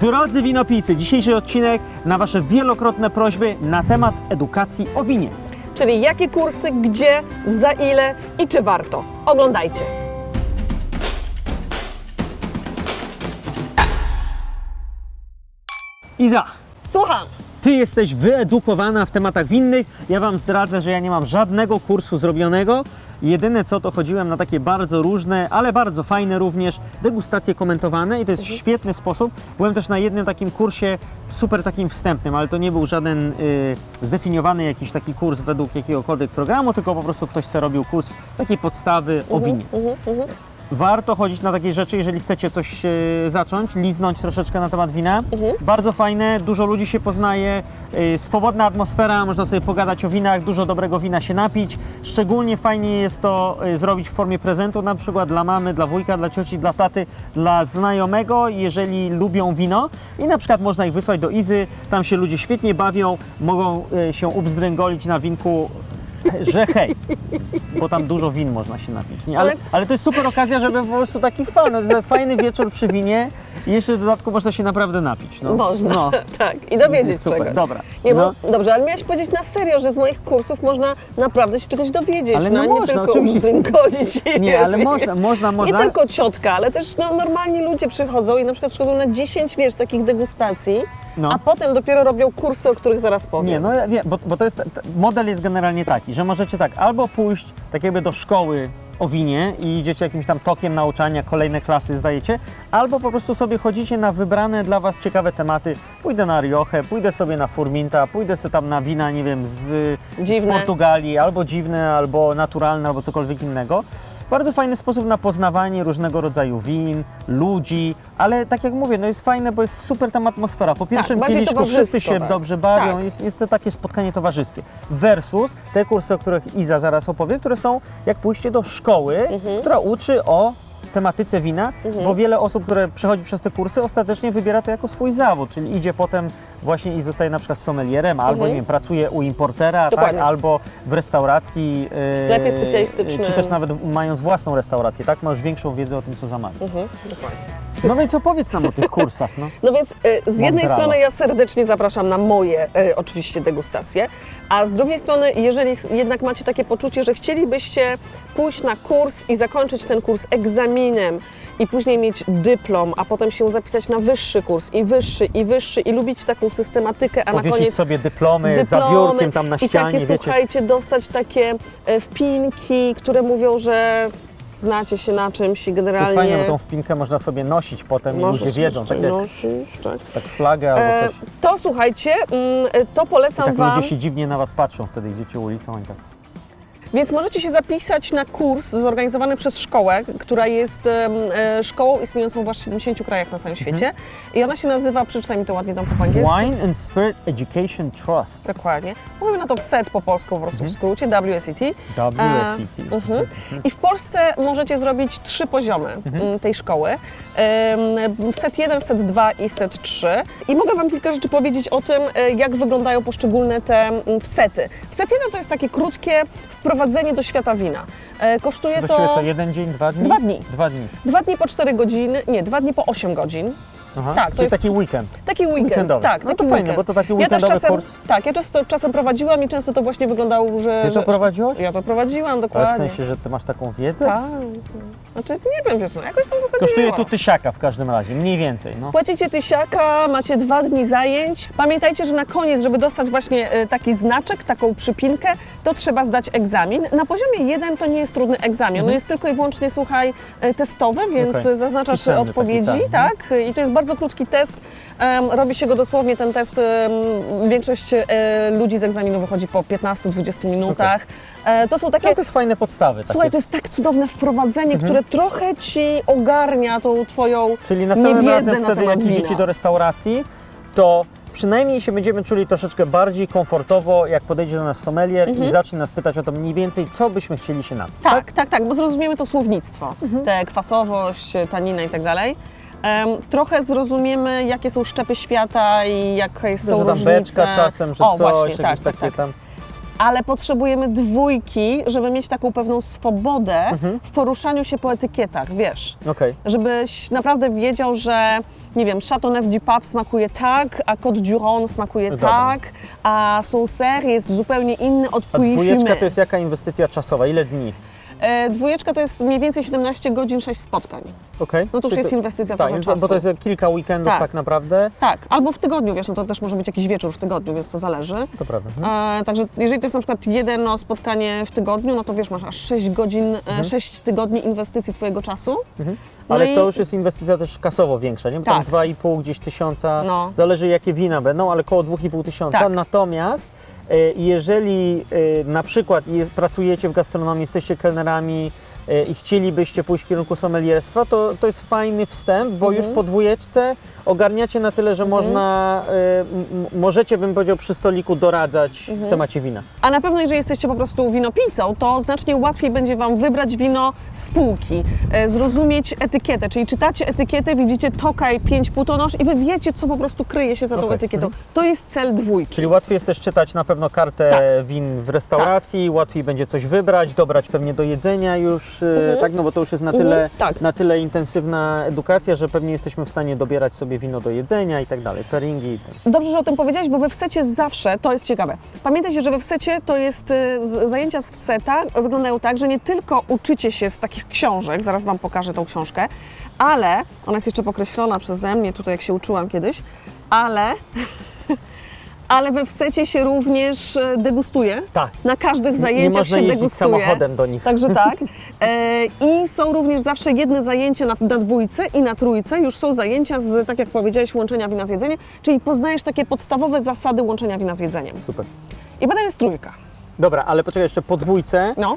Drodzy winopijcy, dzisiejszy odcinek na Wasze wielokrotne prośby na temat edukacji o winie. Czyli jakie kursy, gdzie, za ile i czy warto. Oglądajcie. Iza, Słucham. Ty jesteś wyedukowana w tematach winnych. Ja Wam zdradzę, że ja nie mam żadnego kursu zrobionego. Jedyne co to chodziłem na takie bardzo różne, ale bardzo fajne również degustacje komentowane i to jest świetny sposób. Byłem też na jednym takim kursie, super takim wstępnym, ale to nie był żaden y, zdefiniowany jakiś taki kurs według jakiegokolwiek programu, tylko po prostu ktoś sobie robił kurs takiej podstawy o winie. Warto chodzić na takie rzeczy, jeżeli chcecie coś e, zacząć, liznąć troszeczkę na temat wina. Bardzo fajne, dużo ludzi się poznaje, e, swobodna atmosfera, można sobie pogadać o winach, dużo dobrego wina się napić. Szczególnie fajnie jest to e, zrobić w formie prezentu, na przykład dla mamy, dla wujka, dla cioci, dla taty, dla znajomego, jeżeli lubią wino. I na przykład można ich wysłać do Izy, tam się ludzie świetnie bawią, mogą e, się ubzdręgolić na winku że hej, bo tam dużo win można się napić. Nie? Ale, Ale- to jest super okazja, żeby po prostu taki fan, fajny wieczór przy winie i jeszcze w dodatku można się naprawdę napić. No. Można. No. tak. I dowiedzieć super, czegoś. dobra. Nie, No. bo, dobrze, ale miałeś powiedzieć na serio, że z moich kursów można naprawdę się czegoś dowiedzieć. Ale no, no nie można, tylko oczywiście. Nie, wiesz, ale i- można, można, Nie można. tylko ciotka, ale też no, normalni ludzie przychodzą i na przykład przychodzą na 10, wiesz, takich degustacji, No. a potem dopiero robią kursy, o których zaraz powiem. Nie, no ja wiem, bo, bo to jest, model jest generalnie taki, że możecie tak albo pójść tak jakby do szkoły o winie i idziecie jakimś tam tokiem nauczania, kolejne klasy zdajecie, albo po prostu sobie chodzicie na wybrane dla Was ciekawe tematy. Pójdę na Riochę, pójdę sobie na Furminta, pójdę sobie tam na wina, nie wiem, z, z. Portugalii, albo dziwne, albo naturalne, albo cokolwiek innego. Bardzo fajny sposób na poznawanie różnego rodzaju win, ludzi, ale tak jak mówię, no jest fajne, bo jest super tam atmosfera. Po pierwszym bardziej kieliszku wszyscy się tak. dobrze bawią, Tak. jest, jest to takie spotkanie towarzyskie. Versus te kursy, o których Iza zaraz opowie, które są jak pójście do szkoły, Mhm. która uczy o tematyce wina, bo wiele osób, które przechodzi przez te kursy, ostatecznie wybiera to jako swój zawód, czyli idzie potem właśnie i zostaje na przykład sommelierem, albo nie wiem, pracuje u importera, tak, Mhm. Albo w restauracji. W sklepie e, specjalistycznym. Czy też nawet mając własną restaurację, tak? Masz większą wiedzę o tym, co zamawiasz. Mhm, dokładnie. No więc opowiedz nam o tych kursach, no. No więc y, z jednej strony ja serdecznie zapraszam na moje y, oczywiście degustacje, a z drugiej strony, jeżeli s- jednak macie takie poczucie, że chcielibyście pójść na kurs i zakończyć ten kurs egzaminem i później mieć dyplom, a potem się zapisać na wyższy kurs i wyższy i wyższy i lubić taką systematykę, a na Powiesić koniec sobie dyplomy, za biurkiem tam na i ścianie, takie, wiecie. słuchajcie, dostać takie e, wpinki, które mówią, że znacie się na czymś i To generalnie... fajnie, bo tą wpinkę można sobie nosić potem i Możesz ludzie wiedzą, tak jak nosić, tak. tak flagę albo E, coś. to słuchajcie, mm, e, to I polecam tak Wam, ludzie się dziwnie na was patrzą, wtedy idziecie ulicą i tak. Więc możecie się zapisać na kurs zorganizowany przez szkołę, która jest e, szkołą istniejącą w aż 70 krajach na całym Mhm. świecie i ona się nazywa, przeczytaj mi to ładnie tam po angielsku. Wine and Spirit Education Trust. Dokładnie. Mówimy na to WSET po polsku po prostu Mhm. w skrócie, WSET. WSET. Mhm. I w Polsce możecie zrobić trzy poziomy Mhm. m, tej szkoły. Em, Set 1, set 2 i set 3. I mogę Wam kilka rzeczy powiedzieć o tym, e, jak wyglądają poszczególne te m, wsety. Wset 1 to jest takie krótkie wprowadzenie do świata wina. E, Kosztuje Właściwie to co, jeden dzień, dwa dni? Dwa dni. Dwa dni. dwa dni po 4 godziny, nie, dwa dni po 8 godzin. Aha. Tak, to jest- taki weekend. Taki weekend, Weekendowy. tak. No taki to fajne, weekend. bo to taki ja też weekendowy czasem, kurs. Tak, ja często, czasem prowadziłam i często to właśnie wyglądało, że... Ty to że, prowadziłaś? Ja to prowadziłam, Ale dokładnie. w sensie, że ty masz taką wiedzę? Tak. Znaczy, nie wiem, wiesz, no, jakoś tam wychodziło. Kosztuje tu tysiaka w każdym razie, mniej więcej. No. Płacicie tysiaka, macie dwa dni zajęć. Pamiętajcie, że na koniec, żeby dostać właśnie e, taki znaczek, taką przypinkę, to trzeba zdać egzamin. Na poziomie jeden to nie jest trudny egzamin. On jest tylko i wyłącznie, słuchaj, e, testowy, więc Mhm. Okej. zaznaczasz Pisemny taki, odpowiedzi, tak. tak. I to jest bardzo krótki test. Robi się go dosłownie, ten test, większość e, ludzi z egzaminu wychodzi po 15-20 minutach. E, to są takie... No to jest fajne podstawy. Słuchaj, takie. to jest tak cudowne wprowadzenie, Mhm. które trochę ci ogarnia tą twoją Czyli następnym razem na wtedy, temat jak idziecie do restauracji, to przynajmniej się będziemy czuli troszeczkę bardziej komfortowo, jak podejdzie do nas sommelier i zacznie nas pytać o to mniej więcej, co byśmy chcieli się napić. Tak, tak, tak, bo zrozumiemy to słownictwo, tę kwasowość, tanina i tak dalej. Trochę zrozumiemy, jakie są szczepy świata i jakie Że są tam różnice. beczka czasem, że o, coś, właśnie, tak, tak, tak. tam... ale potrzebujemy dwójki, żeby mieć taką pewną swobodę Mhm. w poruszaniu się po etykietach, wiesz. Okej. Żebyś naprawdę wiedział, że nie wiem, Chateauneuf du Pape smakuje tak, a Côte du Rhône smakuje dobra. tak, a Sancerre jest zupełnie inny od A Puy dwójeczka Fumé. to jest jaka inwestycja czasowa? Ile dni? E, dwójeczka to jest mniej więcej 17 godzin, 6 spotkań. Okej. No to już Czyli jest inwestycja tak, trochę czasu. Bo to jest kilka weekendów tak, Tak. naprawdę. Tak, albo w tygodniu, wiesz, no to też może być jakiś wieczór w tygodniu, więc to zależy. To prawda. Mhm. E, także jeżeli to jest na przykład jedno spotkanie w tygodniu, no to wiesz, masz aż 6 godzin, e, 6 tygodni inwestycji Twojego czasu. Mhm. Ale i- to już jest inwestycja też kasowo większa, nie? Bo tam Tak. 2,5 gdzieś tysiąca, No. zależy jakie wina będą, ale około 2,5 tysiąca. Tak. Natomiast e, jeżeli e, na przykład pracujecie w gastronomii, jesteście kelnerami i chcielibyście pójść w kierunku sommelierstwa, to, to jest fajny wstęp, bo Mhm. już po dwójeczce ogarniacie na tyle, że można, e, m- m- możecie, bym powiedział, przy stoliku doradzać Mhm. w temacie wina. A na pewno, jeżeli jesteście po prostu winopijcą, to znacznie łatwiej będzie Wam wybrać wino z półki, e, zrozumieć etykietę, czyli czytacie etykietę, widzicie Tokaj 5 putonosz i Wy wiecie, co po prostu kryje się za tą Okej. etykietą. To jest cel dwójki. Czyli łatwiej jest też czytać na pewno kartę Tak. win w restauracji, łatwiej będzie coś wybrać, dobrać pewnie do jedzenia już, e, tak, no bo to już jest na tyle, Mhm, tak. na tyle intensywna edukacja, że pewnie jesteśmy w stanie dobierać sobie wino do jedzenia i tak dalej, pairingi i tak. Dobrze, że o tym powiedziałeś, bo we wsecie zawsze, to jest ciekawe. Pamiętajcie, że we wsecie to jest, z- zajęcia z wseta wyglądają tak, że nie tylko uczycie się z takich książek, zaraz Wam pokażę tą książkę, ale, ona jest jeszcze pokreślona przeze mnie, tutaj jak się uczyłam kiedyś, ale, ale we wsecie się również e, degustuje. Tak. Na każdych nie zajęciach można się degustuje. samochodem do nich. Także tak. E, I są również zawsze jedne zajęcia na, na dwójce i na trójce. Już są zajęcia z, tak jak powiedziałeś, łączenia wina z jedzeniem, czyli poznajesz takie podstawowe zasady łączenia wina z jedzeniem. Super. I potem jest trójka. Dobra, ale poczekaj jeszcze po dwójce. No.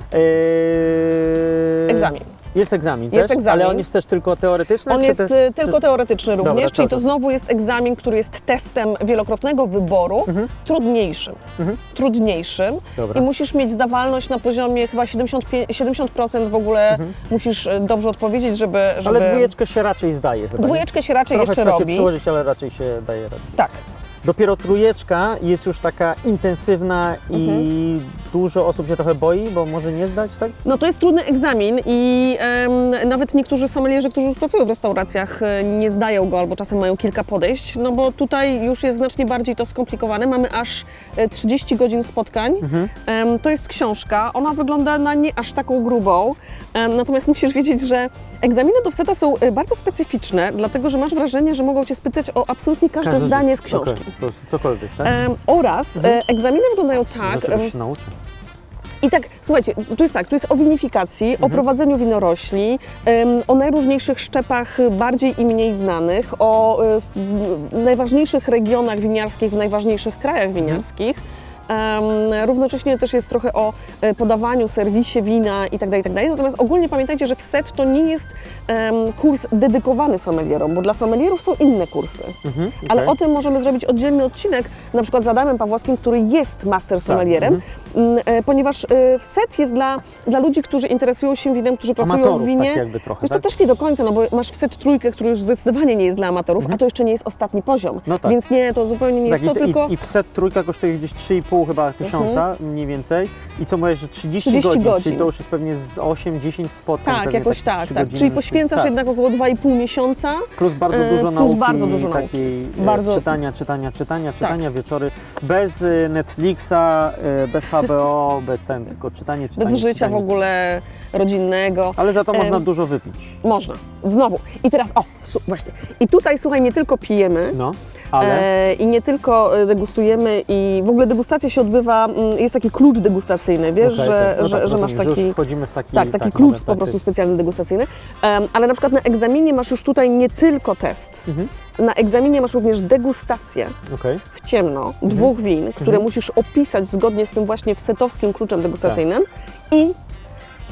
e, Egzamin. Jest egzamin Jest też, egzamin. ale on jest też tylko teoretyczny? On jest też, y, tylko czy... teoretyczny również, Dobra, czyli to- znowu jest egzamin, który jest testem wielokrotnego wyboru, trudniejszym. Trudniejszym. Dobra. I musisz mieć zdawalność na poziomie chyba 75, 70% w ogóle musisz y, dobrze odpowiedzieć, żeby... żeby... Ale dwójeczkę się raczej zdaje chyba, nie? Dwójeczkę się raczej Trochę jeszcze trzeba się robi. przyłożyć, ale raczej się daje radę. Tak. Dopiero trójeczka jest już taka intensywna i Mhm. Dużo osób się trochę boi, bo może nie zdać, tak? No to jest trudny egzamin i em, nawet niektórzy somelierzy, którzy już pracują w restauracjach, e, nie zdają go albo czasem mają kilka podejść, no bo tutaj już jest znacznie bardziej to skomplikowane. Mamy aż e, 30 godzin spotkań. Em, to jest książka, ona wygląda na nie aż taką grubą, em, natomiast musisz wiedzieć, że egzaminy do WSETA są e, bardzo specyficzne, dlatego że masz wrażenie, że mogą Cię spytać o absolutnie każde zdanie z książki. Okej, po prostu cokolwiek, tak? Em, oraz e, egzaminy wyglądają tak, em, się nauczy. I tak, słuchajcie, tu jest tak, tu jest o winifikacji, o prowadzeniu winorośli, o najróżniejszych szczepach bardziej i mniej znanych, o e, w- w najważniejszych regionach winiarskich w najważniejszych krajach winiarskich. Em, równocześnie też jest trochę o e, podawaniu, serwisie wina i tak dalej, i tak. Natomiast ogólnie pamiętajcie, że WSET to nie jest em, kurs dedykowany sommelierom, bo dla sommelierów są inne kursy. Mhm, Ale okej. o tym możemy zrobić oddzielny odcinek, na przykład z Adamem Pawłowskim, który jest master sommelierem, mm, e, ponieważ e, WSET jest dla, dla ludzi, którzy interesują się winem, którzy pracują Amatorów w winie. tak jakby trochę, Wiesz, to tak? też nie do końca, no bo masz WSET trójkę, który już zdecydowanie nie jest dla amatorów, a to jeszcze nie jest ostatni poziom. No tak. Więc nie, to zupełnie nie jest tak, to, i, tylko... i, I w set trójka kosztuje gdzieś 3,5 chyba tysiąca mniej więcej. I co mówisz, że 30, 30 godzin, godzin. czyli to już jest pewnie z 8-10 spotkań. tak, jakoś tak, tak. Czyli poświęcasz tak. jednak około 2,5 miesiąca. Plus bardzo e, dużo plus nauki, bardzo dużo nauki. takiej e, Bardzo- czytania, czytania, czytania, czytania, wieczory bez e, Netflixa, e, bez HBO, bez ten, tylko czytanie, czytanie. Bez życia czytanie. w ogóle rodzinnego. Ale za to można Em, dużo wypić. Można. Znowu. I teraz, o, su- właśnie. I tutaj, słuchaj, nie tylko pijemy, No, ale... E, I nie tylko e, degustujemy, i w ogóle degustacja się odbywa, mm, jest taki klucz degustacyjny, wiesz, Okej, że, tak, no że, tak, że masz taki. wchodzimy w taki, Tak, taki tak, klucz po tak, prostu tak. specjalny degustacyjny. Ale na przykład na egzaminie masz już tutaj nie tylko test. Mhm. Na egzaminie masz również degustację Okej. w ciemno Mhm. dwóch win, które musisz opisać zgodnie z tym właśnie setowskim kluczem degustacyjnym i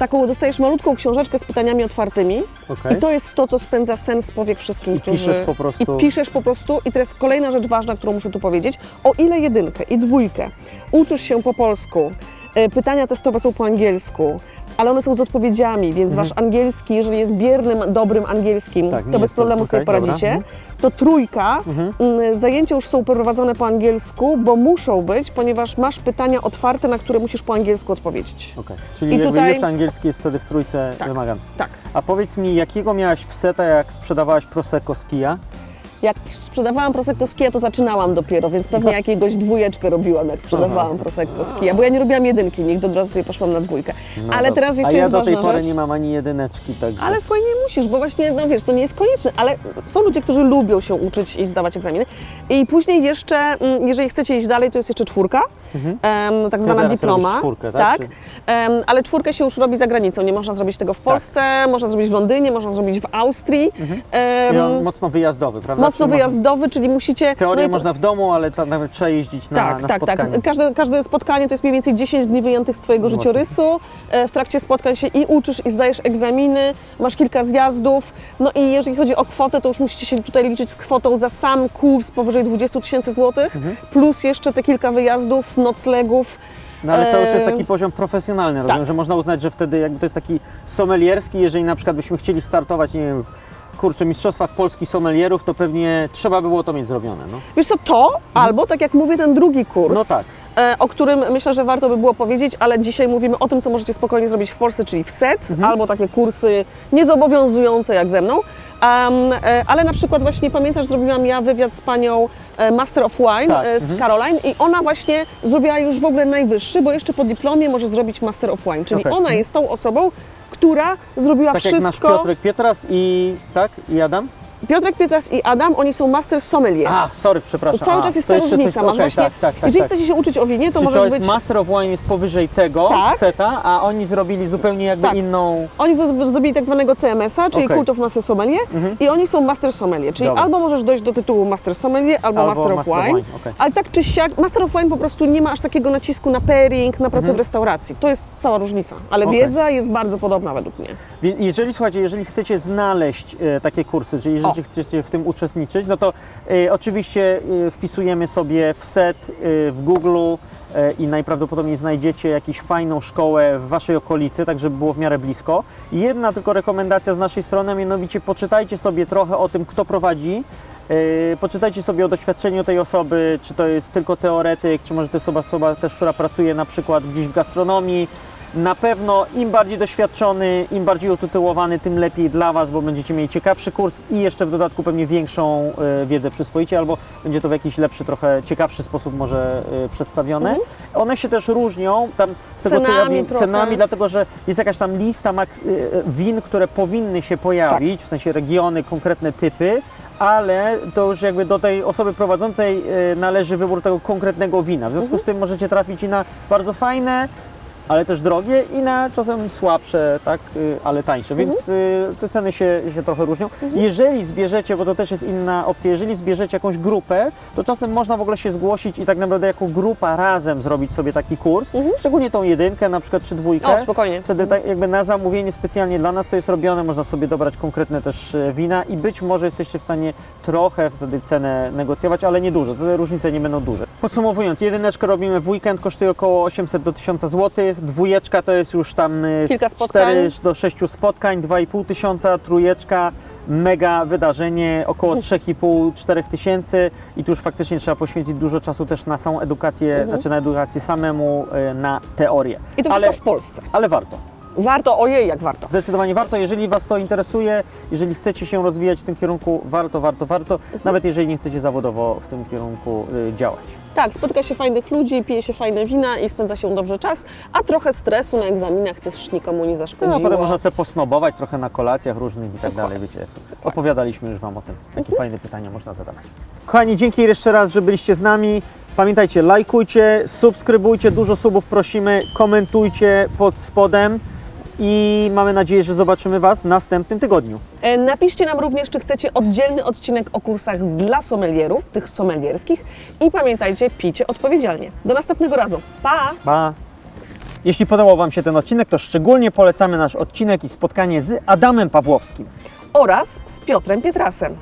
taką dostajesz malutką książeczkę z pytaniami otwartymi okej. i to jest to, co spędza sens z powiek wszystkim, I którzy... piszesz po prostu- I piszesz po prostu. I teraz kolejna rzecz ważna, którą muszę tu powiedzieć. O ile jedynkę i dwójkę uczysz się po polsku, e, pytania testowe są po angielsku, ale one są z odpowiedziami, więc wasz angielski, jeżeli jest biernym, dobrym angielskim, Mhm. Tak, nie to bez jest to- problemu sobie dobra. poradzicie. Mhm. To trójka, mm, zajęcia już są prowadzone po angielsku, bo muszą być, ponieważ masz pytania otwarte, na które musisz po angielsku odpowiedzieć. Okej. Czyli I jakby tutaj- angielski jest wtedy w trójce Tak. wymagany. Tak. A powiedz mi, jakiego miałaś w seta, jak sprzedawałaś Prosecco z kija? Jak sprzedawałam Prosecco z kija, to zaczynałam dopiero, więc pewnie jakiegoś dwójeczkę robiłam, jak sprzedawałam Prosecco z kija, bo ja nie robiłam jedynki nigdy, od razu sobie poszłam na dwójkę. No ale dobra. teraz jeszcze A ja jest do tej ważna pory rzecz. nie mam ani jedyneczki, także... Ale słuchaj, nie musisz, bo właśnie, no wiesz, to nie jest konieczne, ale są ludzie, którzy lubią się uczyć i zdawać egzaminy. I później jeszcze, mm, jeżeli chcecie iść dalej, to jest jeszcze czwórka, em, no, tak zwana teraz dyploma. robisz czwórkę, tak? Czy- Em, ale czwórkę się już robi za granicą. Nie można zrobić tego w Tak. Polsce, można zrobić w Londynie, można zrobić w Austrii. Em, I on mocno wyjazdowy, prawda? Mocno Czyli wyjazdowy, czyli musicie... Teorię no można w domu, ale tam nawet trzeba jeździć na, tak, na tak, spotkanie. tak. Każde, każde spotkanie to jest mniej więcej 10 dni wyjętych z Twojego życiorysu. E, W trakcie spotkań się i uczysz, i zdajesz egzaminy, masz kilka zjazdów. No i jeżeli chodzi o kwotę, to już musicie się tutaj liczyć z kwotą za sam kurs powyżej 20 tysięcy złotych, Mhm. plus jeszcze te kilka wyjazdów, noclegów. No ale to już jest e, taki poziom profesjonalny, rozumiem, tak. że można uznać, że wtedy jakby to jest taki sommelierski, jeżeli na przykład byśmy chcieli startować, nie wiem, kurczę, mistrzostwach Polski sommelierów, to pewnie trzeba by było to mieć zrobione, no. Wiesz co, to albo tak jak mówię, ten drugi kurs. No tak. e, O którym myślę, że warto by było powiedzieć, ale dzisiaj mówimy o tym, co możecie spokojnie zrobić w Polsce, czyli w set, Mhm. albo takie kursy niezobowiązujące jak ze mną. E, ale na przykład właśnie pamiętasz, zrobiłam ja wywiad z panią e, Master of Wine, Tak, z Caroline i ona właśnie zrobiła już w ogóle najwyższy, bo jeszcze po dyplomie może zrobić Master of Wine, czyli Okej. ona jest tą osobą, która zrobiła Tak jak nasz wszystko. Piotrek Pietras i, tak, i Adam? Piotrek Pietras i Adam, oni są Master Sommelier. A, sorry, przepraszam. To cały czas jest ta różnica. Masz właśnie, tak, tak, tak, jeżeli tak. chcecie się uczyć o winie, to Czyli możesz to jest być. Master of Wine jest powyżej tego Tak. seta, a oni zrobili zupełnie jakby Tak. inną... Oni zrobili tak zwanego CMS-a, czyli Okej. Cult of Master Sommelier i oni są Master Sommelier, czyli Dobra. albo możesz dojść do tytułu Master Sommelier, albo, Albo Master of Master of Wine. Wine, okej. Ale tak czy siak, Master of Wine po prostu nie ma aż takiego nacisku na pairing, na pracę w restauracji. To jest cała różnica, ale Okej. wiedza jest bardzo podobna według mnie. Jeżeli słuchajcie, jeżeli chcecie znaleźć e, takie kursy, czyli jeżeli O. chcecie w tym uczestniczyć, no to e, oczywiście e, wpisujemy sobie w set e, w Google e, i najprawdopodobniej znajdziecie jakąś fajną szkołę w waszej okolicy, tak żeby było w miarę blisko. Jedna tylko rekomendacja z naszej strony, mianowicie poczytajcie sobie trochę o tym, kto prowadzi. E, Poczytajcie sobie o doświadczeniu tej osoby, czy to jest tylko teoretyk, czy może to jest osoba, osoba też, która pracuje na przykład gdzieś w gastronomii. Na pewno im bardziej doświadczony, im bardziej utytułowany, tym lepiej dla Was, bo będziecie mieli ciekawszy kurs i jeszcze w dodatku pewnie większą e, wiedzę przyswoicie, albo będzie to w jakiś lepszy, trochę ciekawszy sposób może e, przedstawione. One się też różnią tam z tego co ja Mhm. Cenami wiem, trochę. cenami, dlatego że jest jakaś tam lista e, win, które powinny się pojawić, Tak. w sensie regiony, konkretne typy, ale to już jakby do tej osoby prowadzącej należy wybór tego konkretnego wina. W związku z tym możecie trafić i na bardzo fajne, ale też drogie i na czasem słabsze, tak, y, ale tańsze, więc y, te ceny się, się trochę różnią. Jeżeli zbierzecie, bo to też jest inna opcja, jeżeli zbierzecie jakąś grupę, to czasem można w ogóle się zgłosić i tak naprawdę jako grupa razem zrobić sobie taki kurs, szczególnie tą jedynkę na przykład, czy dwójkę. O, spokojnie. Wtedy tak jakby na zamówienie specjalnie dla nas to jest robione, można sobie dobrać konkretne też e, wina i być może jesteście w stanie trochę wtedy cenę negocjować, ale nie dużo, te różnice nie będą duże. Podsumowując, jedyneczkę robimy w weekend, kosztuje około 800 do 1000 zł, dwójeczka to jest już tam e, Kilka spotkań. 4 do 6 spotkań, 2,5 tysiąca, trójeczka, mega wydarzenie, około 3,5-4 tysięcy i tu już faktycznie trzeba poświęcić dużo czasu też na samą edukację, znaczy na edukację samemu, e, na teorię. Mhm. I to wszystko ale, w Polsce. ale warto. Warto, ojej, jak warto. Zdecydowanie warto, jeżeli Was to interesuje, jeżeli chcecie się rozwijać w tym kierunku, warto, warto, warto, nawet jeżeli nie chcecie zawodowo w tym kierunku y, działać. Tak, spotyka się fajnych ludzi, pije się fajne wina i spędza się dobrze czas, a trochę stresu na egzaminach też nikomu nie No, zaszkodziło. a potem można sobie posnobować trochę na kolacjach różnych i tak dalej, wiecie. Opowiadaliśmy już Wam o tym, jakie fajne pytania można zadawać. Kochani, dzięki jeszcze raz, że byliście z nami. Pamiętajcie, lajkujcie, subskrybujcie, dużo subów prosimy, komentujcie pod spodem i mamy nadzieję, że zobaczymy Was w następnym tygodniu. E, Napiszcie nam również, czy chcecie oddzielny odcinek o kursach dla sommelierów, tych sommelierskich i pamiętajcie, pijcie odpowiedzialnie. Do następnego razu. Pa! Pa! Jeśli podobał Wam się ten odcinek, to szczególnie polecamy nasz odcinek i spotkanie z Adamem Pawłowskim. Oraz z Piotrem Pietrasem.